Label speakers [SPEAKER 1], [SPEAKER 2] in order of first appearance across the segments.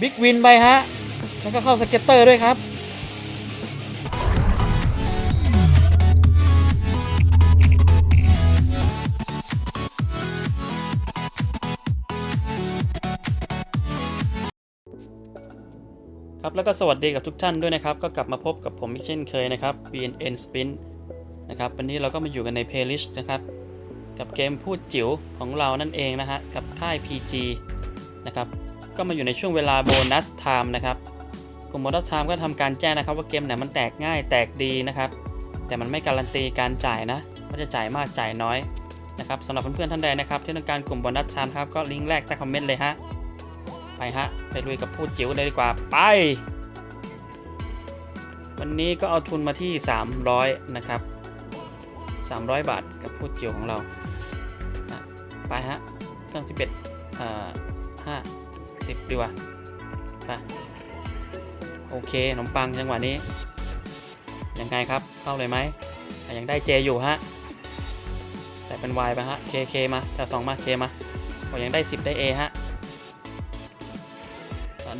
[SPEAKER 1] บิ๊กวินไปฮะ แล้วก็เข้าสเก็ตเตอร์ด้วยครับครับแล้วก็สวัสดีกับทุกท่านด้วยนะครับ ก็กลับมาพบกับผมอีกเช่นเคยนะครับ BNN Spin นะครับวันนี้เราก็มาอยู่กันใน playlist นะครับ กับเกมพูดจิ๋วของเรานั่นเองนะฮะ กับค่าย PG นะครับ ก็มาอยู่ในช่วงเวลาโบนัสไทม์นะครับกลุ่มโบนัสไทม์ก็ทำการแจ้งนะครับ ว่าเกมไหนมันแตกง่ายแตกดีนะครับ แต่มันไม่การันตีการจ่ายนะว่าจะจ่ายมากจ่ายน้อยนะครับสำหรับเพื่อนๆท่านใดนะครับ ที่ต้องการกลุ่มโบนัสไทม์ครับก็ลิงก์แรกใต้คอมเมนต์เลยฮะไปฮะไปลุยกับพูดจิ๋วเลยดีกว่าไป วันนี้ก็เอาทุนมาที่ 300 นะครับ 300 บาทกับพูดจิ๋วของเรา ไปฮะเครื่องที่เบ็ดอ่าห้า สิบดีกว่าไปโอเคขนมปังจังหวะนี้ ยังไงครับ เข้าเลยไหมยังได้เจอยู่ฮะ แต่เป็น Y ไปฮะ KK มาแต่สองมา K มาโอ้ยังได้ 10 ได้ A ฮะ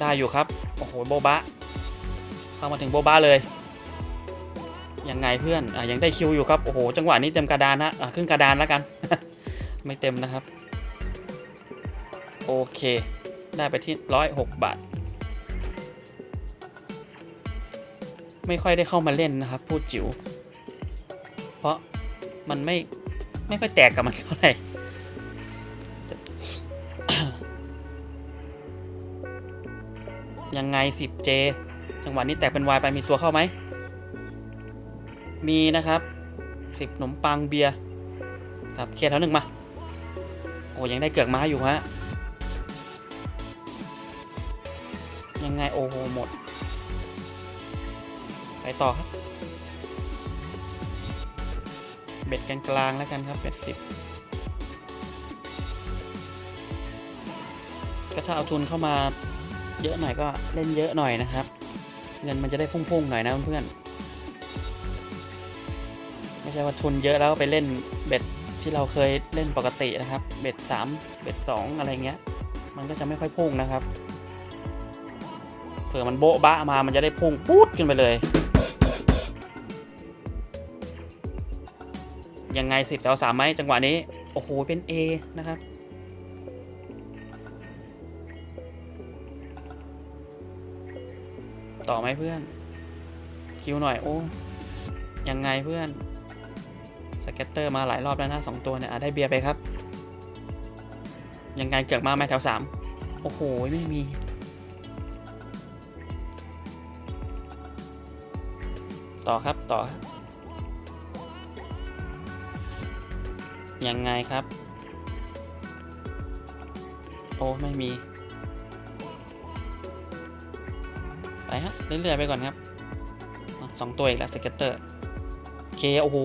[SPEAKER 1] ได้อยู่ครับ โอ้โห โบบะ เข้ามาถึงโบบะเลย ยังไงเพื่อนอยังได้คิวอยู่ครับ โอ้โห จังหวะนี้เต็มกระดานฮะครึ่งกระดานแล้วกัน ไม่เต็มนะครับ โอเค ได้ไปที่ร้อยหกบาท ไม่ค่อยได้เข้ามาเล่นนะครับ พูดจิ๋ว เพราะมันไม่ ไม่ค่อยแตกกับมันเท่าไหร่ยังไง 10J จังหวะนี้แตกเป็น Y ไปมีตัวเข้าไหม มีนะครับ 10ขนมปังเบียร์ครับเคลียร์แถวหนึ่งมา โอ้ยังได้เกือกม้าอยู่ฮะ ยังไงโอ้โหหมด ไปต่อครับ เบ็ดกันกลางๆแล้วกันครับเบ็ดสิบก็ถ้าเอาทุนเข้ามาเยอะหน่อยก็เล่นเยอะหน่อยนะครับ เงินมันจะได้พุ่งๆหน่อยนะเพื่อนๆไม่ใช่ว่าทุนเยอะแล้วไปเล่นเบ็ดที่เราเคยเล่นปกตินะครับ เบ็ดสามเบ็ดสองอะไรเงี้ย มันก็จะไม่ค่อยพุ่งนะครับ เผื่อมันโบ๊ะบะมามันจะได้พุ่งปุ๊ดขึ้นไปเลย ยังไงสิบแถวสามไหมจังหวะนี้ โอ้โห เป็น A นะครับต่อไหมเพื่อน คิวหน่อยโอ้ยังไงเพื่อนสเก็ตเตอร์มาหลายรอบแล้วนะสองตัวเนี่ยอะได้เบียร์ไปครับ ยังไงเกิดมาไหมแถวสามโอ้โห ไม่มี ต่อครับต่อ ยังไงครับ โอ้ไม่มี ไปฮะ เรื่อยๆไปก่อนครับสองตัวอีกแล้วสเก็ตเตอร์เคโอ้โห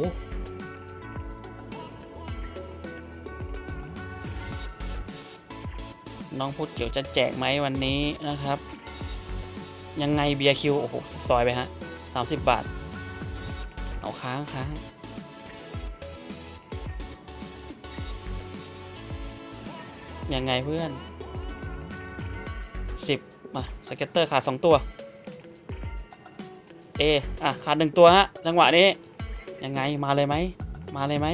[SPEAKER 1] น้องพูดเกี่ยวจะแจกไหมวันนี้นะครับ ยังไงเบียร์คิว โอ้โห ซอยไปฮะ 30 บาท เอาค้างค้างยังไงเพื่อน10มาสเก็ตเตอร์ขาด2ตัว เออะขาด1ตัวฮะจังหวะนี้ ยังไงมาเลยไหม มาเลยไหม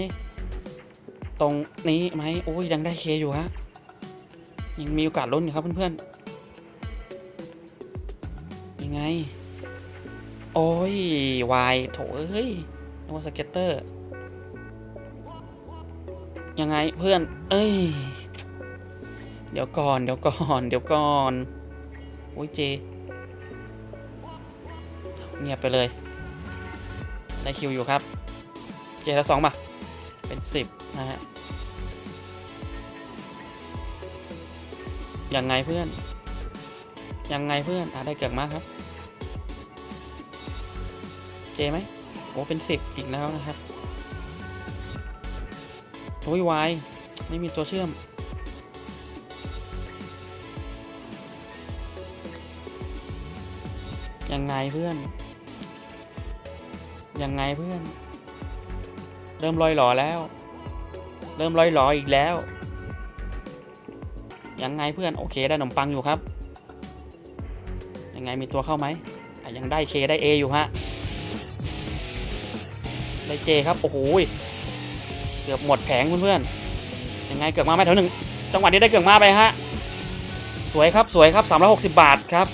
[SPEAKER 1] ตรงนี้ไหมโอ้ยยังได้เคอยู่ฮะ ยังมีโอกาสลุ้นอยู่ครับเพื่อนๆยังไง โอ้ยวายโถเอ้ยนึกว่าสเก็ตเตอร์ ยังไงเพื่อน เอ้ย เดี๋ยวก่อน เดี๋ยวก่อน เดี๋ยวก่อน โอ้ยเจ เงียบไปเลย ได้คิวอยู่ครับ เจแล้วสองมาเป็นสิบนะฮะ ยังไงเพื่อน ยังไงเพื่อน อะได้เกือกมากครับ เจไหมโอ้เป็นสิบอีกแล้วนะครับโอ้ยวายไม่มีตัวเชื่อม ยังไงเพื่อน ยังไงเพื่อน เริ่มลอยหล่อแล้ว เริ่มลอยหล่ออีกแล้ว ยังไงเพื่อน โอเคได้ขนมปังอยู่ครับ ยังไงมีตัวเข้าไหมยังได้เคได้เออยู่ฮะ ได้เจครับ โอ้โหยเกือบหมดแผงเพื่อนๆยังไงเกือบมาไม่แถวหนึ่งจังหวะนี้ได้เกือบมาไปฮะสวยครับสวยครับ 360 บาทครับ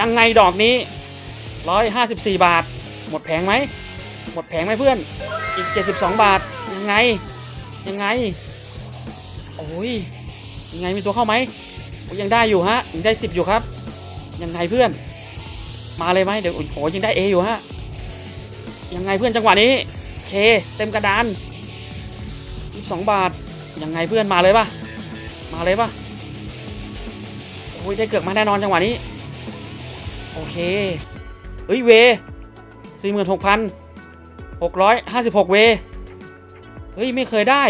[SPEAKER 1] ยังไงดอกนี้ 154 บาท หมดแผงไหมหมดแผงไหมเพื่อนอีก 72 บาทยังไงยังไงโอ้ยยังไงมีตัวเข้าไหมยังได้อยู่ฮะยังได้ 10 อยู่ครับ ยังไงเพื่อน มาเลยไหมเดี๋ยวโอ้โหยังได้ A อยู่ฮะ ยังไงเพื่อนจังหวะนี้เคเต็มกระดาน2บาท ยังไงเพื่อนมาเลยปะมาเลยปะโอ้ยได้เกือกมาแน่นอนจังหวะนี้ โอเคเฮ้ยเวสี่หมื่นหกพันหกร้อยห้าสิบหกเวเฮ้ยไม่เคยได้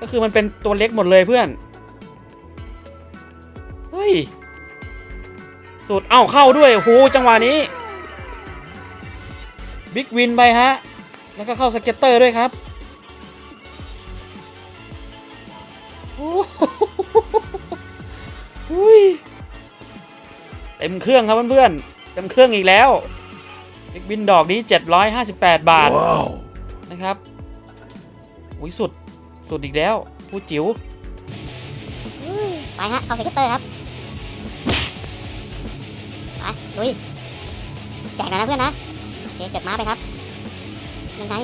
[SPEAKER 1] ก็คือมันเป็นตัวเล็กหมดเลยเพื่อน เฮ้ยสุดเอ้าเข้าด้วยโอ้โหจังหวะนี้ บิ๊กวินไปฮะ แล้วก็เข้าสเก็ตเตอร์ด้วยครับโอ้โหอุ้ยเต็มเครื่องครับเพื่อนๆ เต็มเครื่องอีกแล้วบิ๊กวินดอกนี้ 758 บาทนะครับ อุ้ยสุด สุดอีกแล้ว ผู้จิ๋ว
[SPEAKER 2] ไปฮะเข้าสเก็ตเตอร์ครับไปลุยแจกหน่อยนะเพื่อนนะโอ เคเกิดม้าไปครับยังไง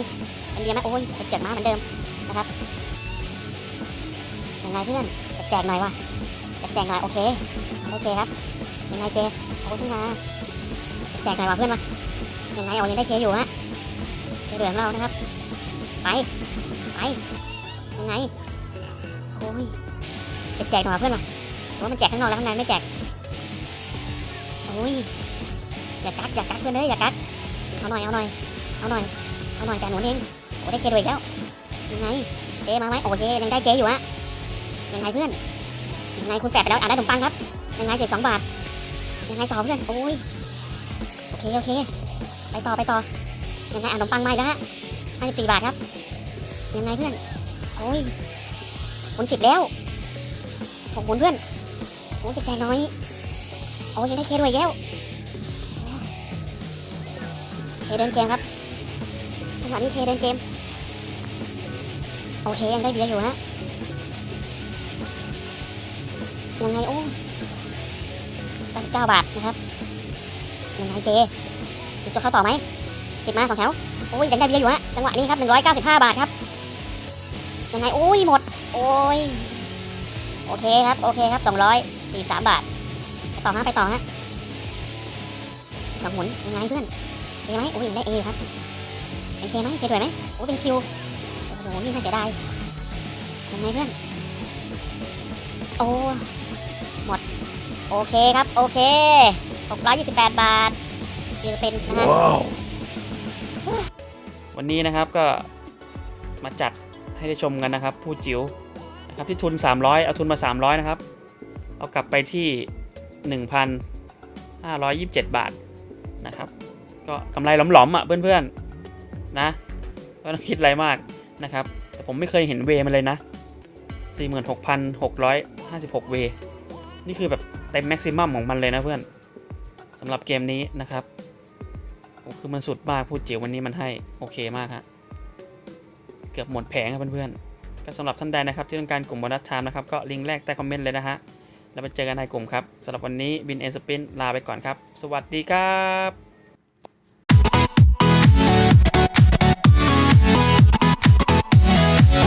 [SPEAKER 2] เป็นเดียไหมโอ้ยเกิดม้าเหมือนเดิมนะครับยังไงเพื่อนจะแจกหน่อยวะจะแจกหน่อยโอเคโอเคครับยังไงเจโอ้ขึ้นมาแจกหน่อยวะเพื่อนมายังไงเอายังได้เชยอยู่ฮะเชยเหลืองเรานะครับ ไปไปยังไงโอ้ยจะแจกหน่อยเพื่อนมาหรือว่ามันแจกข้างนอกแล้วข้างในไม่แจกโอ้ยอย่ากักอย่ากักเพื่อนเลยอย่ากัก เอาหน่อย เอาหน่อย เอาหน่อย เอาหน่อยแต่หนูเองโอ้ได้เชยร์ด้วยอีกแล้ว ยังไง เจมาไหมโอเคยังได้เจอยู่ฮะ ยังไงเพื่อน ยังไงคุณแปะไปแล้วอะได้ขนมปังครับ ยังไงเจ็ดสองบาท ยังไงต่อเพื่อน โอ้ย โอเคโอเค ไปต่อไปต่อ ยังไงอะขนมปังมาอีกแล้วฮะห้าสิบสี่บาทครับ ยังไงเพื่อน โอ้ยคุณสิบแล้วหกหมุนเพื่อนโอ้จะแจน้อย โอ้ยังได้เคด้วยอีกแล้ว เคเดินเกมครับ จังหวะนี้เคเดินเกม โอเคยังได้เบียร์อยู่ฮะ ยังไงโอ้99 บาทนะครับ ยังไงเจมีตัวเข้าต่อไหมสิบมาสองแถว โอ้ยยังได้เบียร์อยู่ฮะ จังหวะนี้ครับ 195 บาทครับ ยังไงโอ้ยหมด โอ้ย โอเคครับ โอเคครับ 243 บาท ไปต่อฮะ ไปต่อฮะสองหมุนยังไงเพื่อน เคไหมโอ้ยยังได้เออยู่ครับเป็นเคไหมเคด้วยไหมโอ้เป็นคิวโอ้โหนี่น่าเสียดายยังไงเพื่อนโอ้หมดโอเคครับโอเค 628 บาทฟิลิปปินส์นะฮะ
[SPEAKER 1] วันนี้นะครับก็มาจัดให้ได้ชมกันนะครับ ผู้จิ๋วนะครับที่ทุน 300 เอาทุนมา 300 นะครับ เอากลับไปที่ 1,527 บาทนะครับ ก็กำไรหลอมๆอะเพื่อนๆนะไม่ต้องคิดอะไรมากนะครับ แต่ผมไม่เคยเห็นเวมันเลยนะ 46,656 เว นี่คือแบบเต็มแม็กซิมัมของมันเลยนะเพื่อนสำหรับเกมนี้นะครับโอ้คือมันสุดมากพูดจิ๋ววันนี้มันให้โอเคมากฮะเกือบหมดแผงครับเพื่อนๆก็สำหรับท่านใดนะครับที่ต้องการกลุ่มโบนัสไทม์นะครับก็ลิงก์แรกใต้คอมเมนต์เลยนะฮะแล้วไปเจอกันในกลุ่มครับสำหรับวันนี้บินเอสปินลาไปก่อนครับ สวัสดีครับ